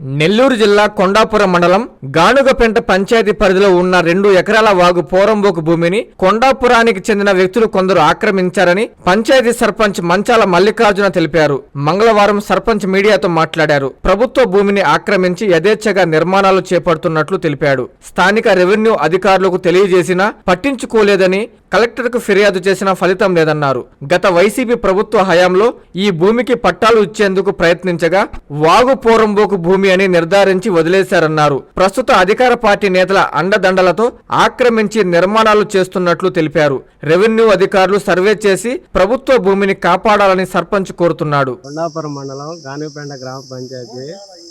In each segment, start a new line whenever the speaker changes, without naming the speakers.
నెల్లూరు జిల్లా కొండాపురం మండలం గానుగపెంట పంచాయతీ పరిధిలో ఉన్న రెండు ఎకరాల వాగు పోరంబోకు భూమిని కొండాపురానికి చెందిన వ్యక్తులు కొందరు ఆక్రమించారని పంచాయతీ సర్పంచ్ మంచాల మల్లికార్జున తెలిపారు. మంగళవారం సర్పంచ్ మీడియాతో మాట్లాడారు. ప్రభుత్వ భూమిని ఆక్రమించి యథేచ్ఛగా నిర్మాణాలు చేపడుతున్నట్లు తెలిపాడు. స్థానిక రెవెన్యూ అధికారులకు తెలియజేసినా పట్టించుకోలేదని కలెక్టర్కు ఫిర్యాదు చేసినా ఫలితం లేదన్నారు. గత వైసీపీ ప్రభుత్వ హయాంలో ఈ భూమికి పట్టాలు ఇచ్చేందుకు ప్రయత్నించగా వాగు పోరంబోకు భూమి అని నిర్ధారించి వదిలేశారన్నారు. ప్రస్తుత అధికార పార్టీ నేతల అండదండలతో ఆక్రమించి నిర్మాణాలు చేస్తున్నట్లు తెలిపారు. రెవెన్యూ అధికారులు సర్వే చేసి ప్రభుత్వ భూమిని కాపాడాలని సర్పంచ్ కోరుతున్నాడు.
కొండాపురం మండలం గానిపేంట గ్రామ పంచాయతీ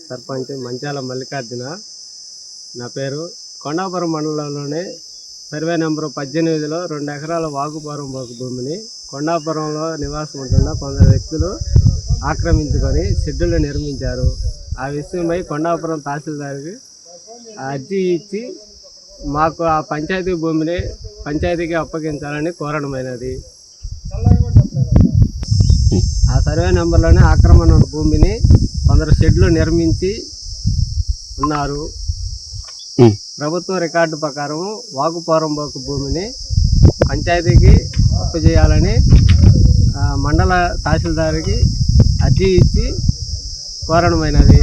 సర్పంచ్ మంచాల మల్లికార్జున. నా పేరు కొండాపురం మండలంలోని సర్వే నెంబర్ పద్దెనిమిదిలో రెండు ఎకరాల వాగుపురం బొగ్గు భూమిని కొండాపురంలో నివాసం ఉంటున్న కొందరు వ్యక్తులు ఆక్రమించుకొని షెడ్యూలు నిర్మించారు. ఆ విషయమై కొండాపురం తహసీల్దార్కి అర్జీ ఇచ్చి మాకు ఆ పంచాయతీ భూమిని పంచాయతీకి అప్పగించాలని కోరడమైనది ఆ సర్వే నెంబర్లోనే ఆక్రమణ భూమిని కొందరు షెడ్లు నిర్మించి ఉన్నారు. ప్రభుత్వ రికార్డు ప్రకారం వాకుపోరంబోకు భూమిని పంచాయతీకి అప్పు చేయాలని మండల తహసీల్దార్కి అర్జీ ఇచ్చి కోరడమైనది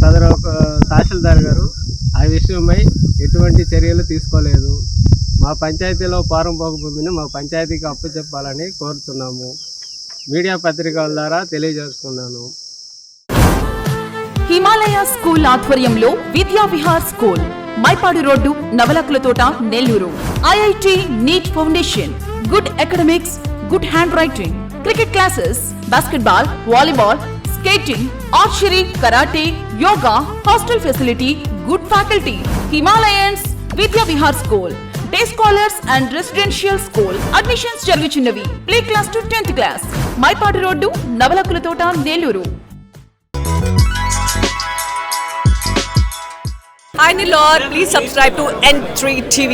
సదరు ఒక తహసీల్దార్ గారు ఆ విషయమై ఎటువంటి చర్యలు తీసుకోలేదు. మా పంచాయతీలో పోరంబోకు భూమిని మా పంచాయతీకి అప్పు చెప్పాలని కోరుతున్నాము. మీడియా పత్రికల ద్వారా తెలియజేస్తున్నాను.
హిమాలయ స్కూల్ ఆధ్వర్యంలో Vidya Vihar school Mypadu road Navalakula Thota Nellore. IIT NEET foundation good academics good handwriting cricket classes basketball volleyball skating archery karate yoga hostel facility good faculty Himalayans Vidya Vihar school day scholars and residential school admissions జరుగుచున్నవి. Play class to tenth class Mypadu road Navalakula Thota Nellore.
Hi Nilor, please subscribe to N3 TV.